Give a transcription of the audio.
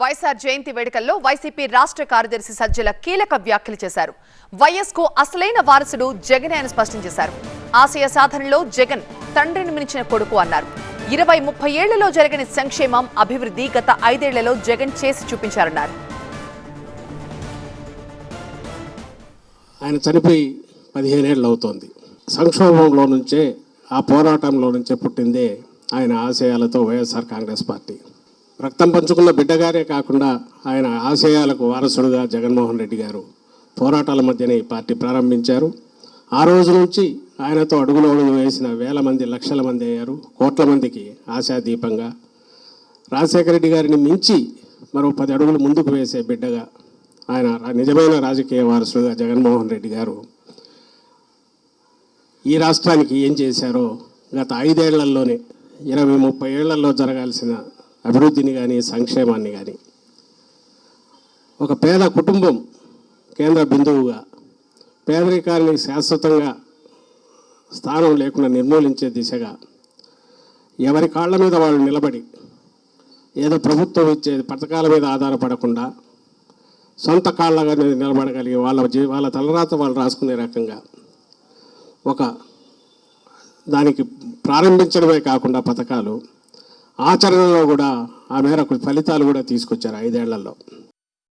వైఎస్ఆర్ జయంతి వేడుకల్లో వైసీపీ రాష్ట్ర కార్యదర్శి సజ్జల కీలక వ్యాఖ్యలు చేశారు. వైఎస్కు అసలైన వారసుడు జగనే అని స్పష్టం చేశారు. ఆశయ సాధనలో జగన్ తండ్రిని మించిన కొడుకు అన్నారు. ఇరవై ముప్పై ఏళ్ళలో జరిగిన సంక్షేమం అభివృద్ధి గత ఐదేళ్ళలో జగన్ చేసి చూపించారన్నారు. ఆయన చనిపోయి పదిహేనేళ్ళు అవుతోంది. సంక్షోభంలో నుంచే ఆ పోరాటంలో నుంచే పుట్టిందే ఆయన ఆశయాలతో వైఎస్ఆర్ కాంగ్రెస్ పార్టీ. రక్తం పంచుకున్న బిడ్డగారే కాకుండా ఆయన ఆశయాలకు వారసుడుగా జగన్మోహన్ రెడ్డి గారు పోరాటాల మధ్యనే ఈ పార్టీ ప్రారంభించారు. ఆ రోజు నుంచి ఆయనతో అడుగులో అడుగు వేసిన వేల మంది లక్షల మంది అయ్యారు. కోట్ల మందికి ఆశాదీపంగా రాజశేఖర రెడ్డి గారిని మించి మరో పది అడుగులు ముందుకు వేసే బిడ్డగా ఆయన నిజమైన రాజకీయ వారసుడుగా జగన్మోహన్ రెడ్డి గారు ఈ రాష్ట్రానికి ఏం చేశారో గత ఐదేళ్ళలోనే ఇరవై ముప్పై ఏళ్ళలో జరగాల్సిన అభివృద్ధిని కానీ సంక్షేమాన్ని కానీ ఒక పేద కుటుంబం కేంద్ర బిందువుగా పేదరికాన్ని శాశ్వతంగా స్థానం లేకుండా నిర్మూలించే దిశగా ఎవరి కాళ్ళ మీద వాళ్ళు నిలబడి ఏదో ప్రభుత్వం ఇచ్చే పథకాల మీద ఆధారపడకుండా సొంత కాళ్ళగా నిలబడగలిగి వాళ్ళ జీ వాళ్ళ తలరాత వాళ్ళు రాసుకునే రకంగా ఒక దానికి ప్రారంభించడమే కాకుండా పథకాలు ఆచరణలో కూడా ఆ మేరకు ఫలితాలు కూడా తీసుకొచ్చారు ఐదేళ్ళలో.